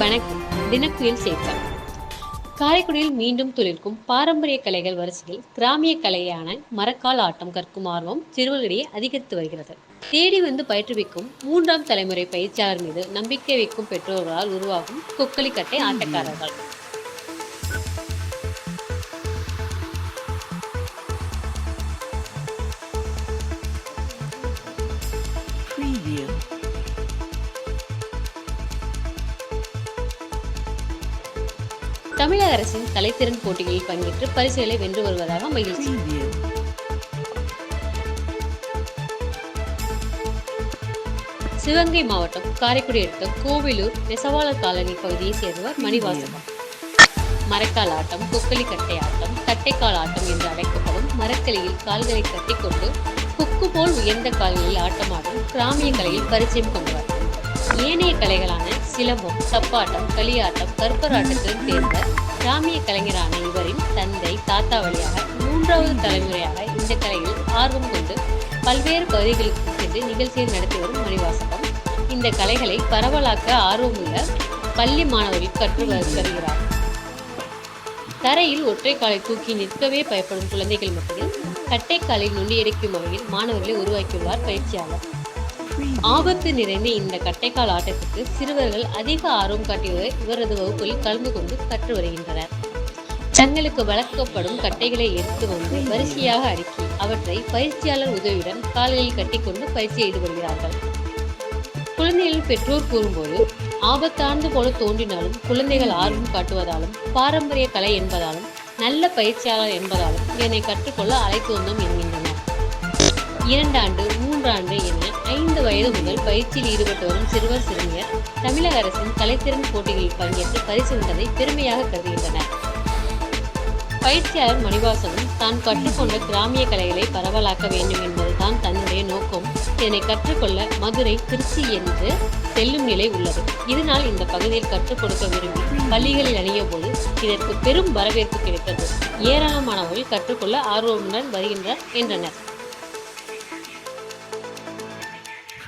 வணக்கம் தினக்குயில் செய்திகள் காரைக்குடியில் மீண்டும் துளிர்க்கும் பாரம்பரிய கலைகள் வரிசையில் கிராமிய கலையான மரக்கால் ஆட்டம் கற்கும் ஆர்வம் சிறுவர்களிடையே அதிகரித்து வருகிறது. தேடி வந்து பயிற்றுவிக்கும் மூன்றாம் தலைமுறை பயிற்சியாளர் மீது நம்பிக்கை வைக்கும் பெற்றோர்களால் உருவாகும் கொக்கலிக்கட்டை ஆட்டக்காரர்கள். தமிழக அரசின் கலைத்திறன் போட்டிகளில் பங்கேற்று பரிசுகளை வென்று வருவதாக மகிழ்ச்சி. சிவகங்கை மாவட்டம் காரைக்குடி அடுத்த கோவிலூர் நெசவாளர் காலனி பகுதியைச் சேர்ந்தவர் மணிவாசகம் மரக்கால் ஆட்டம் கொக்கலி கட்டை ஆட்டம் கட்டைக்கால் ஆட்டம் என்று அழைக்கப்படும் மரக்கிளையில் கால்களை கட்டிக்கொண்டு கொக்கு போல் உயர்ந்த கால்களில் ஆட்டமாடும் கிராமிய கலையில் பரிச்சயம் கொண்டவர். ஏனைய கலைகளான சிலம்பம் சப்பாட்டம் களியாட்டம் கற்பராட்டத்தில் தேர்ந்த கிராமிய கலைஞரான இவரின் தந்தை தாத்தா வழியாக மூன்றாவது தலைமுறையாக இந்த கலையில் ஆர்வம் கொண்டு பல்வேறு பகுதிகளுக்கு சென்று நிகழ்ச்சியை நடத்தி வரும் மணிவாசகம். இந்த கலைகளை பரவலாக்க ஆர்வமுள்ள பள்ளி மாணவர்கள் கற்று வருகிறார் தரையில் ஒற்றை காலை தூக்கி நிற்கவே பயப்படும் குழந்தைகள் மத்தியில் கட்டைக்காலில் நுண்டி எடுக்கும் வகையில் மாணவர்களை உருவாக்கியுள்ளார் பயிற்சியாளர். ஆபத்து நிறைந்த இந்த கட்டைக்கால் ஆட்டத்துக்கு சிறுவர்கள் அதிக ஆர்வம் காட்டியவர் இவரது வகுப்பில் கலந்து கொண்டு கற்று வருகின்றனர். தங்களுக்கு வளர்க்கப்படும் கட்டைகளை எடுத்து வந்து வரிசையாக அடுக்கி அவற்றை பயிற்சியாளர் உதவியுடன் கால்களில் கட்டிக்கொண்டு பயிற்சி ஈடுபடுகிறார்கள் குழந்தைகளின் பெற்றோர் கூறும்போது ஆபத்தானது போல தோன்றினாலும் குழந்தைகள் ஆர்வம் காட்டுவதாலும் பாரம்பரிய கலை என்பதாலும் நல்ல பயிற்சியாளர் என்பதாலும் இதனை கற்றுக்கொள்ள அழைத்து வந்தோம் என்கின்றனர். இரண்டாண்டு மூன்றாண்டு என ஐந்து வயது முதல் பயிற்சியில் ஈடுபட்டு வரும் சிறுவர் சிறுமியர் தமிழக அரசின் கலைத்திறன் போட்டிகளில் பங்கேற்று பரிசு வென்றதை பெருமையாக கருதுகின்றனர். பயிற்சியாளர் மணிவாசனும் தான் கற்றுக்கொண்ட கிராமிய கலைகளை பரவலாக்க வேண்டும் என்பதுதான் தன்னுடைய நோக்கம். இதனை கற்றுக்கொள்ள மதுரை திருச்சி என்று செல்லும் நிலை உள்ளது. இதனால் இந்த பகுதியில் கற்றுக் கொடுக்க விரும்பி பள்ளிகளில் அணிய போது இதற்கு பெரும் வரவேற்பு கிடைத்தது. ஏராளமானவர்கள் கற்றுக்கொள்ள ஆர்வமுடன் வருகின்றனர் என்றனர்.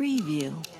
Preview.